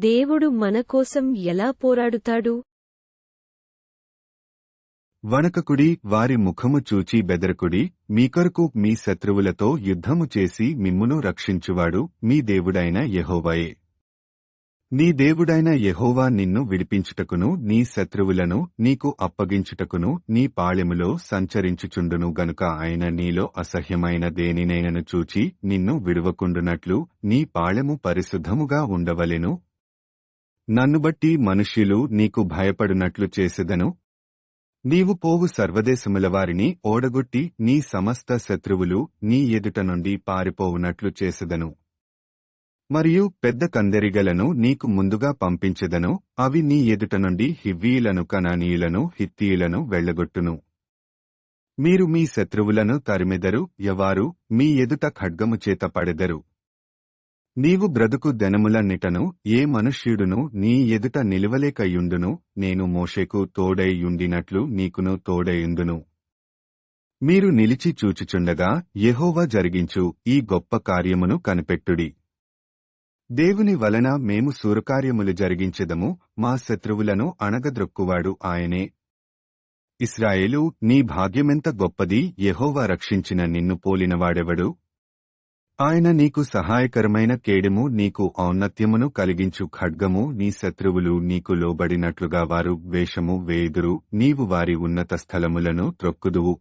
దేవుడు మన కోసం ఎలా పోరాడుతాడు? వణకకుడి వారి ముఖము చూచి బెదరకుడి మీకొరకు మీ శత్రువులతో యుద్ధము చేసి మిమ్మును రక్షించువాడు మీ దేవుడైన యహోవాయే. నీ దేవుడైన యహోవా నిన్ను విడిపించుటకును నీ శత్రువులను నీకు అప్పగించుటకును నీ పాళెములో సంచరించుచుండును గనుక ఆయన నీలో అసహ్యమైన దేనినైనను చూచి నిన్ను విడువకుండునట్లు నీ పాళెము పరిశుద్ధముగా ఉండవలెను నన్ను బట్టి మనుష్యులు నీకు భయపడునట్లు చేసెదను? నీవు పోవు సర్వదేశముల వారిని ఓడగొట్టి నీ సమస్త శత్రువులు నీ ఎదుట నుండి పారిపోవునట్లు చేసెదను. మరియు పెద్ద కందెరిగలను నీకు ముందుగా పంపించెదను అవి నీ ఎదుట నుండి హివ్వీయులను కనానీయులను హిత్తీయులను వెళ్ళగొట్టును మీరు మీ శత్రువులను తరిమెదరు ఎవారు మీ ఎదుట ఖడ్గము చేత పడెదరు. నీవు బ్రతుకు దెనములన్నిటను ఏ మనుష్యుడును నీ ఎదుట నిలువలేకయుండును నేను మోషేకు తోడైయుండినట్లు నీకును తోడైయుందును. మీరు నిలిచి చూచుచుండగా యహోవా జరిగించు ఈ గొప్ప కార్యమును కనిపెట్టుడి. దేవుని వలన మేము సూరకార్యములు జరిగించెదము మా శత్రువులను అణగద్రొక్కువాడు ఆయనే. ఇస్రాయేలు నీ భాగ్యమెంత గొప్పది యహోవా రక్షించిన నిన్ను పోలినవాడెవడు? ఆయన నీకు సహాయకరమైన కేడెము నీకు ఔన్నత్యమును కలిగించు ఖడ్గము నీ శత్రువులు నీకు లోబడినట్లుగా వారు వేషము వేయుదురు నీవు వారి ఉన్నత స్థలములను త్రొక్కుదువు.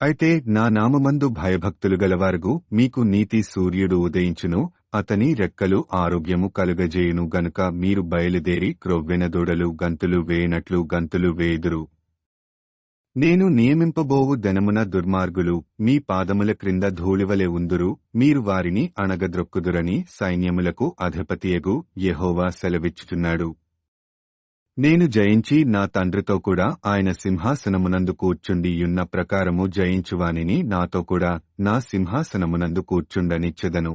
అయితే నా నామమందు భయభక్తులు గలవారుగు మీకు నీతి సూర్యుడు ఉదయించును అతని రెక్కలు ఆరోగ్యము కలుగజేయును గనుక మీరు బయలుదేరి క్రొవ్వెన దూడలు గంతులు వేయనట్లు గంతులు వేయుదురు. నేను నియమింపబోవు ధనమున దుర్మార్గులు మీ పాదముల క్రింద ధూళివలె ఉందురు మీరు వారిని అణగద్రొక్కుదురని సైన్యములకు అధిపతియగు యెహోవా సెలవిచ్చుచున్నాడు. నేను జయించి నా తండ్రితో కూడా ఆయన సింహాసనమునందు కూర్చుండి యున్న ప్రకారము జయించువానిని నాతో కూడా నా సింహాసనమునందు కూర్చుండనిచ్చెదను.